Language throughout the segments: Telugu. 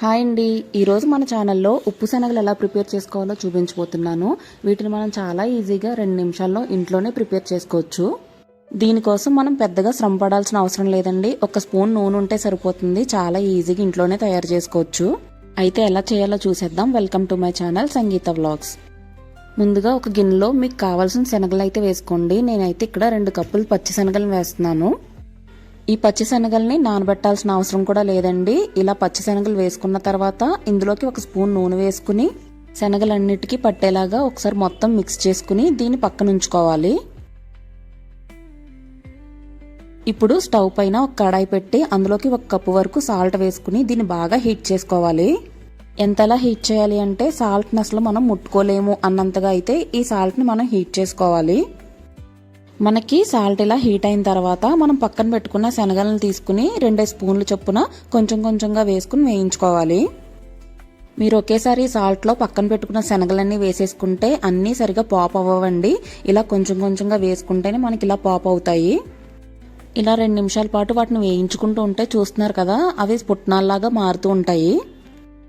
హాయ్ అండి. ఈరోజు మన ఛానల్లో ఉప్పు శనగలు ఎలా ప్రిపేర్ చేసుకోవాలో చూపించబోతున్నాను. వీటిని మనం చాలా ఈజీగా రెండు నిమిషాల్లో ఇంట్లోనే ప్రిపేర్ చేసుకోవచ్చు. దీనికోసం మనం పెద్దగా శ్రమ పడాల్సిన అవసరం లేదండి. ఒక స్పూన్ నూనె ఉంటే సరిపోతుంది. చాలా ఈజీగా ఇంట్లోనే తయారు చేసుకోవచ్చు. అయితే ఎలా చేయాలో చూసేద్దాం. Welcome to my channel Sangeetha vlogs. ముందుగా ఒక గిన్నెలో మీకు కావాల్సిన శనగలు అయితే వేసుకోండి. నేనైతే ఇక్కడ రెండు కప్పులు పచ్చి శనగలు వేస్తున్నాను. ఈ పచ్చిశనగల్ని నానబెట్టాల్సిన అవసరం కూడా లేదండి. ఇలా పచ్చి శనగలు వేసుకున్న తర్వాత ఇందులోకి ఒక స్పూన్ నూనె వేసుకుని శనగలన్నిటికీ పట్టేలాగా ఒకసారి మొత్తం మిక్స్ చేసుకుని దీన్ని పక్కన ఉంచుకోవాలి. ఇప్పుడు స్టవ్ పైన ఒక కడాయి పెట్టి అందులోకి ఒక కప్పు వరకు సాల్ట్ వేసుకుని దీన్ని బాగా హీట్ చేసుకోవాలి. ఎంతలా హీట్ చేయాలి అంటే సాల్ట్ని అసలు మనం ముట్టుకోలేము అన్నంతగా అయితే ఈ సాల్ట్ని మనం హీట్ చేసుకోవాలి. మనకి సాల్ట్ ఇలా హీట్ అయిన తర్వాత మనం పక్కన పెట్టుకున్న శనగలను తీసుకుని రెండు స్పూన్లు చొప్పున కొంచెం కొంచెంగా వేసుకుని వేయించుకోవాలి. మీరు ఒకేసారి సాల్ట్లో పక్కన పెట్టుకున్న శనగలన్నీ వేసేసుకుంటే అన్నీ సరిగా పాప్ అవ్వండి ఇలా కొంచెం కొంచెంగా వేసుకుంటేనే మనకి ఇలా పాప్ అవుతాయి. ఇలా రెండు నిమిషాల పాటు వాటిని వేయించుకుంటూ ఉంటే చూస్తున్నారు కదా అవి పుట్నాల్లాగా మారుతూ ఉంటాయి.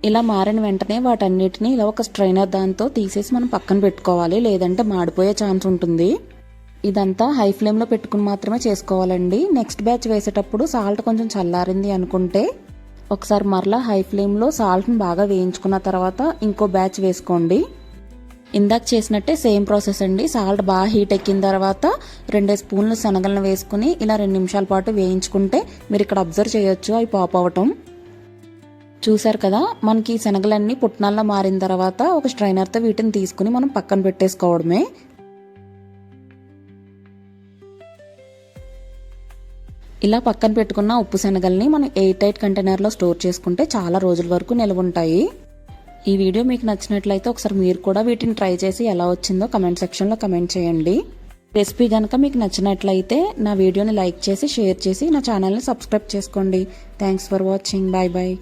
ఇలా మారిన వెంటనే వాటన్నిటిని ఇలా ఒక స్ట్రైనర్ దాంతో తీసేసి మనం పక్కన పెట్టుకోవాలి. లేదంటే మాడిపోయే ఛాన్స్ ఉంటుంది. ఇదంతా హై ఫ్లేమ్లో పెట్టుకుని మాత్రమే చేసుకోవాలండి. నెక్స్ట్ బ్యాచ్ వేసేటప్పుడు సాల్ట్ కొంచెం చల్లారింది అనుకుంటే ఒకసారి మరలా హై ఫ్లేమ్లో సాల్ట్ని బాగా వేయించుకున్న తర్వాత ఇంకో బ్యాచ్ వేసుకోండి. ఇందాక చేసినట్టే సేమ్ ప్రాసెస్ అండి. సాల్ట్ బాగా హీట్ ఎక్కిన తర్వాత రెండే స్పూన్లు శనగలను వేసుకుని ఇలా రెండు నిమిషాల పాటు వేయించుకుంటే మీరు ఇక్కడ అబ్జర్వ్ చేయొచ్చు అవి పాప్ అవ్వటం చూసారు కదా మనకి శనగలన్నీ పుట్నాల్లో మారిన తర్వాత ఒక స్ట్రైనర్తో వీటిని తీసుకుని మనం పక్కన పెట్టేసుకోవడమే. ఇలా పక్కన పెట్టుకున్న ఉప్పు శనగల్ని మనం ఎయిట్ టైట్ కంటైనర్లో స్టోర్ చేసుకుంటే చాలా రోజుల వరకు నిల్వ ఉంటాయి ఈ వీడియో మీకు నచ్చినట్లయితే ఒకసారి మీరు కూడా వీటిని ట్రై చేసి ఎలా వచ్చిందో కమెంట్ సెక్షన్లో కమెంట్ చేయండి. రెసిపీ కనుక మీకు నచ్చినట్లయితే నా వీడియోని లైక్ చేసి షేర్ చేసి నా ఛానల్ని సబ్స్క్రైబ్ చేసుకోండి. Thanks for watching. Bye bye